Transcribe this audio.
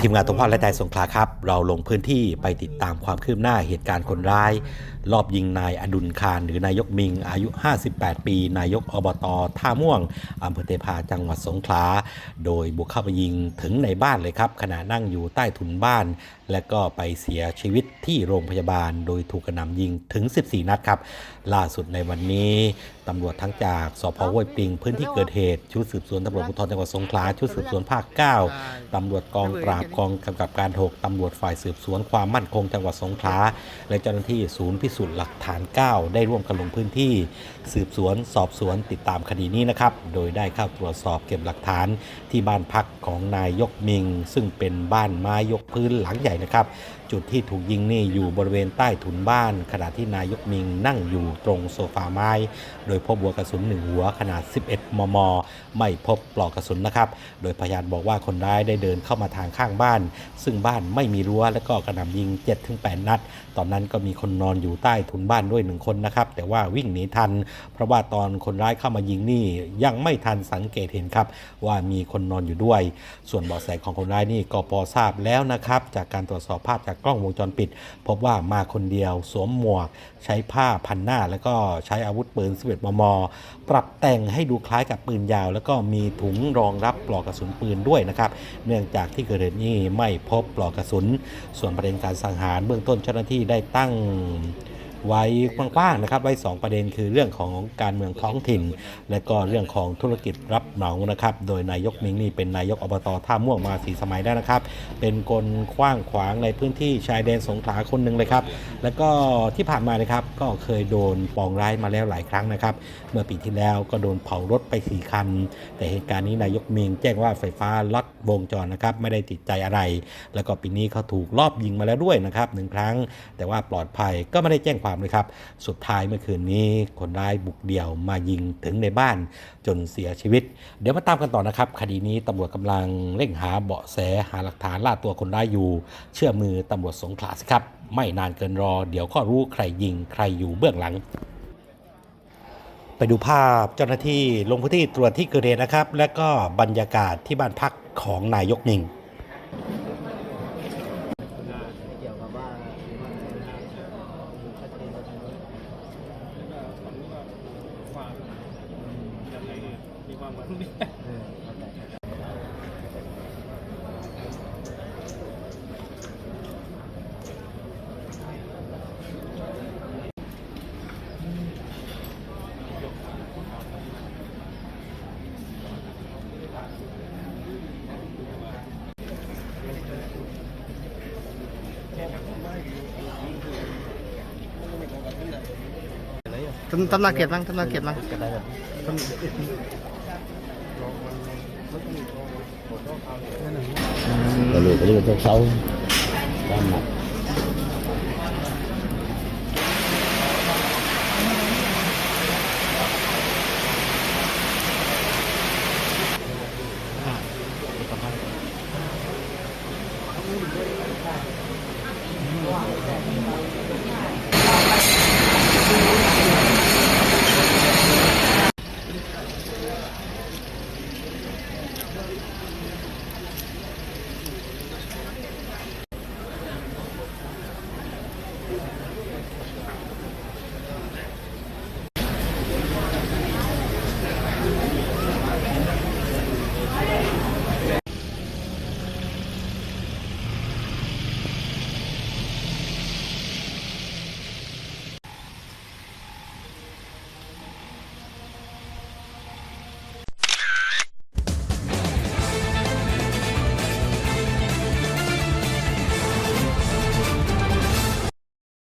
ทีมงานตงพ่อและใจสงขลาครับ เราลงพื้นที่ไปติดตามความคืบหน้าเหตุการณ์คนร้าย รอบยิงนายอดุลคารหรือนายกมิง อายุ 58 ปี นายกอบตท่าม่วงอำเภอเทพาจังหวัดสงขลาโดยบุกเข้าไปยิงถึงในบ้านเลยครับ ขณะนั่งอยู่ใต้ถุนบ้าน และก็ไปเสียชีวิตที่โรงพยาบาล โดยถูกกระหน่ำยิงถึง 14 นัดครับ ล่าสุดในวันนี้ตำรวจทั้งจากสพห้วยปิงพื้นที่เกิดเหตุชุดสืบสวนตำรวจภูธรจังหวัดสงขลาชุดสืบสวนภาค 9ตำรวจกองปราบกองกำกับการ6ตำรวจฝ่ายสืบสวนความมั่นคงจังหวัดสงขลาและเจ้าหน้าที่ศูนย์พิสูจน์หลักฐาน 9 ได้ร่วมกันลงพื้นที่ สืบสวนสอบสวนติดตามคดีนี้นะครับ โดยได้เข้าตรวจสอบเก็บหลักฐานที่บ้านพักของนายยกมิง ซึ่งเป็นบ้านไม้ยกพื้นหลังใหญ่นะครับ จุดที่ถูกยิงนี่อยู่บริเวณใต้ถุนบ้าน ขณะที่นายกมิงนั่งอยู่ตรงโซฟาไม้ โดยพบหัวกระสุนหนึ่งหัวขนาด 11 มม ไม่พบปลอกกระสุนนะครับ โดยพยานบอกว่าคนร้ายได้เดินเข้ามาทางข้างบ้าน ซึ่งบ้านไม่มีรั้วและก็กระหน่ำยิง 7-8 นัด ตอนนั้นก็มีคนนอนอยู่ใต้ถุนบ้านด้วยหนึ่งคนนะครับแต่ว่าวิ่งหนีทัน เพราะว่าตอนคนร้ายเข้ามายิงนี่ยังไม่ทันสังเกตเห็นครับ ว่ามีคนนอนอยู่ด้วย ส่วนเบาะแสของคนร้ายนี่ก็พอทราบแล้วนะครับ จากการตรวจสอบภาพจากกล้องวงจรปิด พบว่ามาคนเดียวสวมหมวก ใช้ผ้าพันหน้า แล้วก็ใช้อาวุธปืน11มม ปรับแต่งให้ดูคล้ายกับปืนยาว แล้วก็มีถุงรองรับปลอกกระสุนปืนด้วยนะครับ เนื่องจากที่เกิดเหตุนี้ไม่พบปลอกกระสุน ส่วนประเด็นการสังหารเบื้องต้นเจ้าหน้าที่ได้ตั้ง ไว้กว้างๆนะครับ ไว้ 2 ประเด็นคือเรื่องของการเมืองท้องถิ่น และก็เรื่องของธุรกิจรับเหมานะครับ โดยนายกมิงนี่เป็นนายกอบตท่าม่วงมาสีสมัยได้นะครับ เป็นคนกว้างขวางในพื้นที่ชายแดนสงขลาคนหนึ่งเลยครับ แล้วก็ที่ผ่านมานะครับก็เคยโดนปองร้ายมาแล้วหลายครั้งนะครับ เมื่อปีที่แล้วก็โดนเผารถไปสี่คัน แต่เหตุการณ์นี้นายกมิงแจ้งว่าไฟฟ้าลัดวงจรนะครับไม่ได้ติดใจอะไร แล้วก็ปีนี้เขาถูกลอบยิงมาแล้วด้วยนะครับหนึ่งครั้ง แต่ว่าปลอดภัยก็ไม่ได้แจ้งความเลยครับ สุดท้ายเมื่อคืนนี้คนร้ายบุกเดี่ยวมายิงถึงในบ้านจนเสียชีวิต เดี๋ยวมาตามกันต่อนะครับ คดีนี้ตำรวจกำลังเร่งหาเบาะแสหาหลักฐานล่าตัวคนร้ายอยู่ เชื่อมือตำรวจสงขลาสิครับ ไม่นานเกินรอ เดี๋ยวก็รู้ใครยิงใครอยู่เบื้องหลังไปดูภาพเจ้าหน้าที่ลงพื้นที่ตรวจที่เกิดเหตุนะครับ และก็บรรยากาศที่บ้านพักของนายกมิง เกี่ยวกับว่าชัดเจนชัดเจน ความยังไงดี มีความหวังดีเออเข้าใจครับตำตำนาเกียรติบ้างตำนาเกียรติบ้าง Rồi lùi cái cho sâu Ra mặt